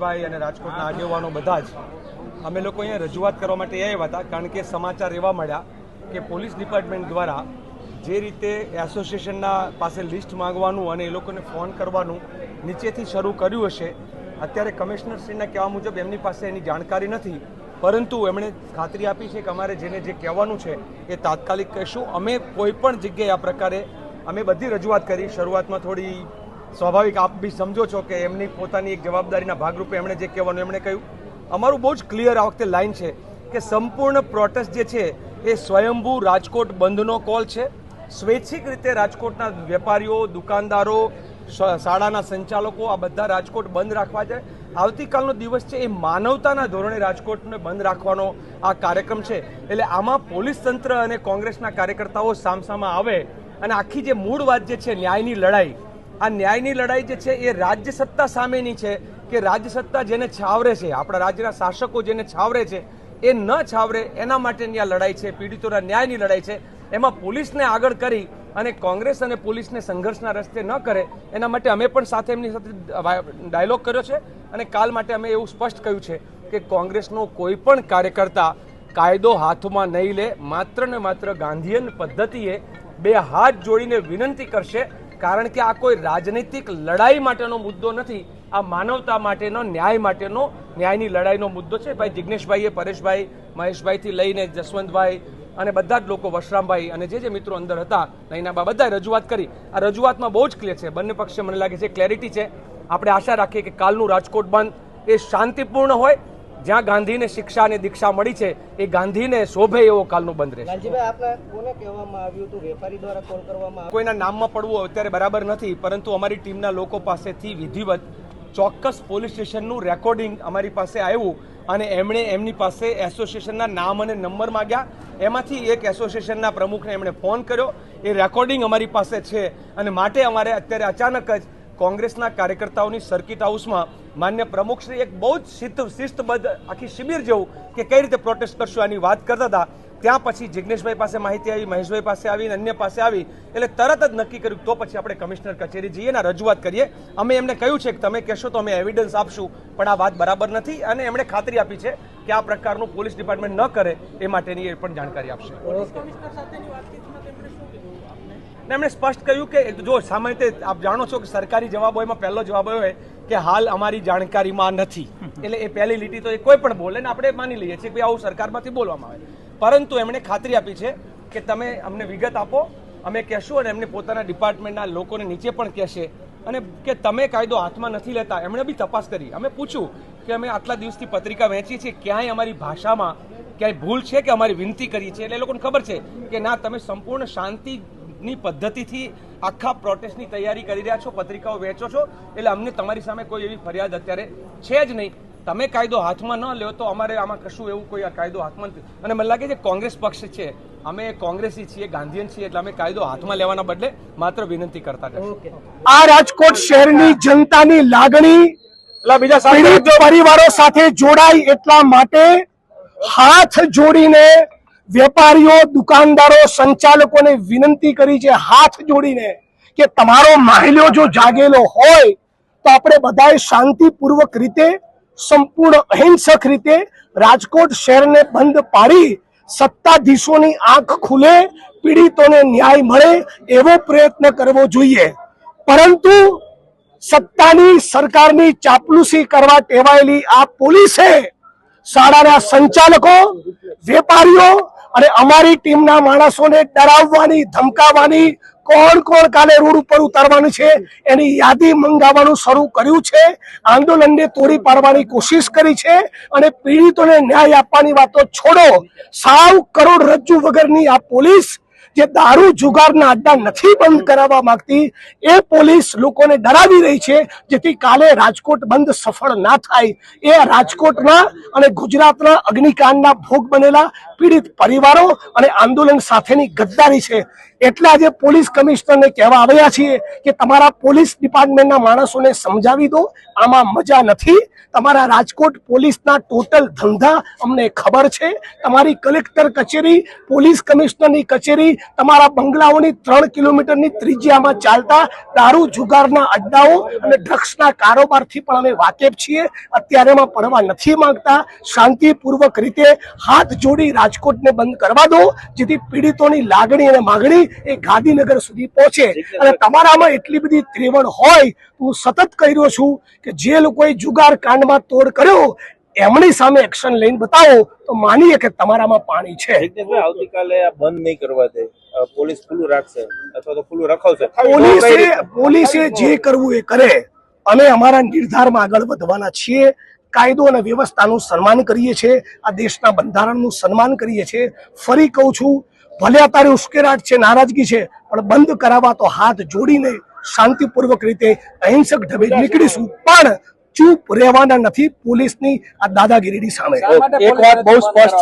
ભાઈ અને રાજકોટના આગેવાનો બધા જ અમે લોકો અહીંયા રજૂઆત કરવા માટે આવ્યા હતા, કારણ કે સમાચાર એવા મળ્યા કે પોલીસ ડિપાર્ટમેન્ટ દ્વારા જે રીતે એસોસિએશનના પાસે લિસ્ટ માંગવાનું અને એ લોકોને ફોન કરવાનું નીચેથી શરૂ કર્યું હશે, અત્યારે કમિશનરશ્રીના કહેવા મુજબ એમની પાસે એની જાણકારી નથી, પરંતુ એમણે ખાતરી આપી છે કે અમારે જેને જે કહેવાનું છે એ તાત્કાલિક કહીશું. અમે કોઈ પણ જગ્યાએ આ પ્રકારે અમે બધી રજૂઆત કરી, શરૂઆતમાં થોડી સ્વાભાવિક, આપ બી સમજો છો કે એમની પોતાની એક જવાબદારીના ભાગરૂપે એમણે જે કહેવાનું, એમણે કહ્યું. અમારું બહુ જ ક્લિયર આ વખતે લાઈન છે કે સંપૂર્ણ પ્રોટેસ્ટ જે છે એ સ્વયંભૂ રાજકોટ બંધનો કોલ છે. સ્વૈચ્છિક રીતે રાજકોટના વેપારીઓ, દુકાનદારો શાળાના સંચાલકો આ બધા રાજકોટ બંધ રાખવા જાય. આવતીકાલનો દિવસ છે એ માનવતાના ધોરણે રાજકોટને બંધ રાખવાનો આ કાર્યક્રમ છે. એટલે આમાં પોલીસ તંત્ર અને કોંગ્રેસના કાર્યકર્તાઓ સામસામાં આવે અને આખી જે મૂળ વાત જે છે ન્યાયની લડાઈ આ ન્યાયની લડાઈ જે છે એ રાજ્ય સત્તા સામેની છે કે રાજ્ય સત્તા જેને છાવરે છે, આપણા રાજ્યના શાસકો જેને છાવરે છે, એ ન છાવરે, એના માટેની આ લડાઈ છે, પીડિતોના ન્યાયની લડાઈ છે. એમાં પોલીસને આગળ કરી અને કોંગ્રેસ અને પોલીસને સંઘર્ષના રસ્તે ન કરે, એના માટે અમે પણ સાથે એમની સાથે ડાયલોગ કર્યો છે અને કાલ માટે અમે એવું સ્પષ્ટ કહ્યું છે કે કોંગ્રેસનો કોઈ પણ કાર્યકર્તા કાયદો હાથમાં નહીં લે, માત્ર ને માત્ર ગાંધીયન પદ્ધતિએ બે હાથ જોડીને વિનંતી કરશે કારણ કે આ કોઈ રાજનૈતિક લડાઈ માટેનો મુદ્દો નથી, આ માનવતા માટેનો, ન્યાય માટેનો, ન્યાયની લડાઈનો મુદ્દો છે. ભાઈ જિજ્ઞેશભાઈએ પરેશભાઈ, મહેશભાઈથી લઈને જસવંતભાઈ અને બધા જ લોકો વશરામભાઈ અને જે જે મિત્રો અંદર હતા નૈનાબા બધાએ રજૂઆત કરી. આ રજૂઆતમાં બહુ જ ક્લિયર છે. બંને પક્ષે મને લાગે છે ક્લેરિટી છે. આપણે આશા રાખીએ કે કાલનું રાજકોટ બંધ એ શાંતિપૂર્ણ હોય. જ્યાં ગાંધીને શિક્ષા અને દીક્ષા મળી છે એ ગાંધીને શોભે એવો કાલનું બંધ રહેશે. લાલજીભાઈ કોને કહેવામાં આવ્યું હતું? વેપારી દ્વારા કોલ કરવામાં કોઈના નામમાં પડવું અત્યારે બરાબર નથી પરંતુ અમારી ટીમના લોકો પાસેથી વિધિવત ચોક્કસ પોલીસ સ્ટેશનનું રેકોર્ડિંગ અમારી પાસે આવ્યું અને એમણે એમની પાસે એસોસિએશનના નામ અને નંબર માગ્યા. એમાંથી એક એસોસિએશનના પ્રમુખને એમણે ફોન કર્યો. એ રેકોર્ડિંગ અમારી પાસે છે અને માટે અમારે અત્યારે અચાનક જ કોંગ્રેસના કાર્યકર્તાઓની સર્કિટ હાઉસમાં માન્ય પ્રમુખશ્રી એક બહુ જ શિસ્ત, શિસ્તબદ્ધ આખી શિબિર જેવું કે કઈ રીતે પ્રોટેસ્ટ કરશું આની વાત કરતા હતા. ત્યાં પછી જિજ્ઞેશભાઈ પાસે માહિતી આવી, મહેશભાઈ પાસે આવી, અન્ય પાસે આવી, એટલે તરત જ નક્કી કર્યું તો પછી આપણે કમિશનર કચેરી જઈએ ને રજૂઆત કરીએ. અમે એમને કહ્યું છે કે તમે કહેશો તો અમે એવિડન્સ આપશું, પણ આ વાત બરાબર નથી અને એમણે ખાતરી આપી છે કે આ પ્રકારનું પોલીસ ડિપાર્ટમેન્ટ ન કરે એ માટેની એ પણ જાણકારી આપશે. ને એમણે સ્પષ્ટ કહ્યું કે, જો સામાન્ય રીતે આપ જાણો છો કે સરકારી જવાબો એમાં પહેલો જવાબ એવો કે હાલ અમારી જાણકારીમાં નથી. એટલે એ પહેલી લીટી તો એ કોઈ પણ બોલે ને આપણે માની લઈએ છીએ કે આવું સરકારમાંથી બોલવામાં આવે. પરંતુ એમણે ખાતરી આપી છે કે તમે અમને વિગત આપો, અમે કહેશું અને એમને પોતાના ડિપાર્ટમેન્ટના લોકોને નીચે પણ કહેશે. અને કે તમે કાયદો હાથમાં નથી લેતા, એમણે બી તપાસ કરી. અમે પૂછ્યું કે અમે આટલા દિવસથી પત્રિકા વહેંચીએ છીએ, ક્યાંય અમારી ભાષામાં ક્યાંય ભૂલ છે કે અમારી વિનંતી કરી છે? એટલે એ લોકોને ખબર છે કે ના, તમે સંપૂર્ણ શાંતિની પદ્ધતિથી આખા પ્રોટેસ્ટની તૈયારી કરી રહ્યા છો પત્રિકાઓ વેચો છો એટલે અમને તમારી સામે કોઈ એવી ફરિયાદ અત્યારે છે જ નહીં તમે કાયદો હાથમાં ન લ્યો તો અમારે આમાં કશું એવું કોઈ કાયદો હાથમાં નથી. અને મને લાગે છે કોંગ્રેસ પક્ષ છે અમે કોંગ્રેસી છીએ ગાંધીયન છીએ એટલે અમે કાયદો હાથમાં લેવાના બદલે માત્ર વિનંતી કરતા. આ રાજકોટ શહેરની જનતાની લાગણી એટલે બીજા પરિવારો સાથે જોડાય એટલા માટે હાથ જોડીને વેપારીઓ, દુકાનદારો, સંચાલકોને વિનંતી કરી છે, હાથ જોડીને કે તમારો માહિલ્યો જો જાગેલો હોય, તો આપણે બધાએ શાંતિપૂર્વક રીતે, સંપૂર્ણ અહિંસક રીતે રાજકોટ શહેરને બંધ પાડી, સત્તાધીશોની આંખ ખુલે, પીડિતોને ન્યાય મળે એવો પ્રયત્ન કરવો જોઈએ. પરંતુ સત્તાની સરકારની ચાપલુસી કરવા ટેવાયેલી આ પોલીસે શાળાના સંચાલકો, વેપારીઓ અને અમારી ટીમના માણસોને ડરાવવાની, ધમકાવવાની કોણ કોણ કાલે રોડ ઉપર ઉતારવાનું છે, એની યાદી મંગાવવાનું શરૂ કર્યું છે, આંદોલનને તોડી પાડવાની કોશિશ કરી છે અને પીડિતોને ન્યાય આપવાની વાતો છોડો. સાવ કરોડરજ્જુ વગરની આ પોલીસ જે દારૂ જુગારના અડ્ડા નથી બંધ કરાવવા માંગતી, એ પોલીસ લોકોને ડરાવી રહી છે, જેથી કાલે રાજકોટ બંધ સફળ ના થાય. એ રાજકોટના અને ગુજરાતના અગ્નિકાંડના ભોગ બનેલા પીડિત પરિવારો અને આંદોલન સાથેની ગદ્દારી છે. એટલે આજે પોલીસ કમિશનરને કહેવા આવ્યા છીએ કે તમારા પોલીસ ડિપાર્ટમેન્ટના માણસોને સમજાવી દો, આમાં મજા નથી. તમારા રાજકોટ પોલીસના ટોટલ ધંધા અમને ખબર છે. તમારી કલેક્ટર કચેરી, પોલીસ કમિશનરની કચેરી તમારા બંગલાઓની ત્રણ કિલોમીટરની ત્રિજ્યામાં ચાલતા દારૂ, જુગારના અડ્ડાઓ અને ડ્રગ્સના કારોબારથી પણ અમે વાકેફ છીએ. અત્યારે એમાં પડવા નથી માંગતા. શાંતિપૂર્વક રીતે હાથ જોડી રાજકોટને બંધ કરવા દો, જેથી પીડિતોની લાગણી અને માગણી એ ગાંધીનગર સુધી પહોંચે. અને તમારામાં એટલી બધી ત્રેવણ હોય હું સતત કહી રહ્યો છું કે જે લોકોએ જુગાર કાંડમાં તોડ કર્યો એમની સામે એક્શન લઈને બતાવો તો માનીએ કે તમારામાં પાણી છે. આવતીકાલે આ બંધ નહીં કરવા દે. પોલીસ ખુલ્લું રાખશે અથવા તો ખુલ્લું રખાવશે. પોલીસે પોલીસે જે કરવું એ કરે. અમે અમારા નિર્ધારમાં આગળ વધવાના છીએ. કાયદો અને વ્યવસ્થાનું સન્માન કરીએ છીએ. આ દેશના બંધારણનું સન્માન કરીએ છીએ. ફરી કહું છું ભલે અત્યારે ઉશ્કેરાટ છે નારાજગી છે પણ બંધ કરાવવા તો હાથ જોડીને શાંતિપૂર્વક રીતે અહિંસક ઢબે નીકળીશું. પણ ચૂપ રહેવાના નથી પોલીસની આ દાદાગીરીની સામે. એક વાત બહુ સ્પષ્ટ